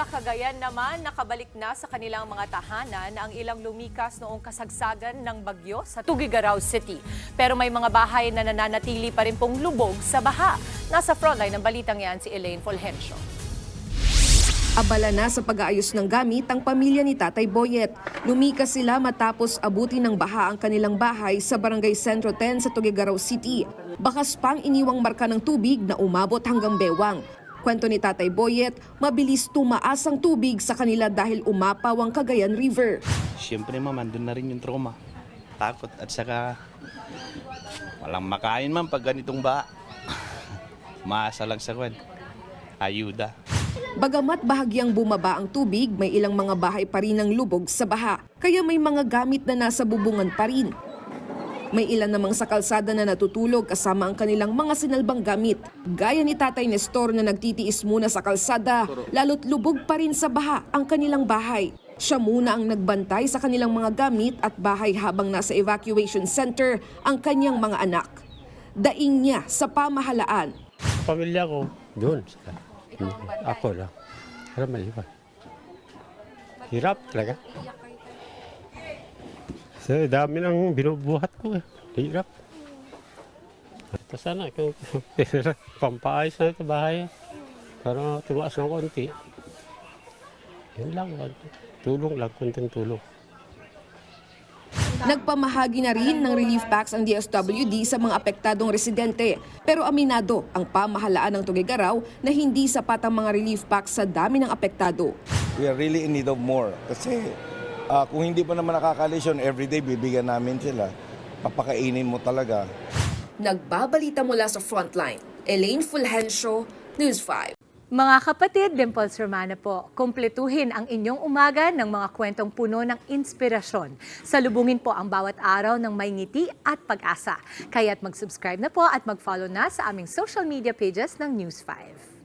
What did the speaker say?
Sa Cagayan naman, nakabalik na sa kanilang mga tahanan ang ilang lumikas noong kasagsagan ng bagyo sa Tugigaraw City. Pero may mga bahay na nananatili pa rin pong lubog sa baha. Nasa frontline ng balitang yan si Elaine Fulgencio. Abala na sa pag-aayos ng gamit ang pamilya ni Tatay Boyet. Lumikas sila matapos abutin ng baha ang kanilang bahay sa Barangay Centro 10 sa Tugigaraw City. Bakas pang iniwang marka ng tubig na umabot hanggang bewang. Kwento ni Tatay Boyet, mabilis tumaas ang tubig sa kanila dahil umapaw ang Cagayan River. Siyempre ma'am, andun na rin yung trauma. Takot at saka walang makain man pag ganitong ba. Maasa lang sa kwan. Ayuda. Bagamat bahagyang bumaba ang tubig, may ilang mga bahay pa rin ang lubog sa baha. Kaya may mga gamit na nasa bubungan pa rin. May ilan namang sa kalsada na natutulog kasama ang kanilang mga sinalbang gamit. Gaya ni Tatay Nestor na nagtitiis muna sa kalsada, lalo't lubog pa rin sa baha ang kanilang bahay. Siya muna ang nagbantay sa kanilang mga gamit at bahay habang nasa evacuation center ang kanyang mga anak. Daing niya sa pamahalaan pamilya ko, doon sila. Ako lang. Pero maliwan. Hirap talaga. Kasi dami ng binubuhat ko eh. Hirap. Ito sana, kung pampaayos na ito bahay. Para tumaas ng konti. Yun lang, tulong lang, kunting tulong. Nagpamahagi na rin ng relief packs ang DSWD sa mga apektadong residente. Pero aminado ang pamahalaan ng Tugigaraw na hindi sapat ang mga relief packs sa dami ng apektado. we are really in need of more. Kasi ah, kung hindi pa naman nakakalisyon, everyday bibigyan namin sila. Papakainin mo talaga. Nagbabalita mula sa frontline. Elaine Fulgencio, News 5. Mga kapatid, Dimples Romana po, kumpletuhin ang inyong umaga ng mga kwentong puno ng inspirasyon. Salubungin po ang bawat araw ng may ngiti at pag-asa. Kaya't mag-subscribe na po at mag-follow na sa aming social media pages ng News 5.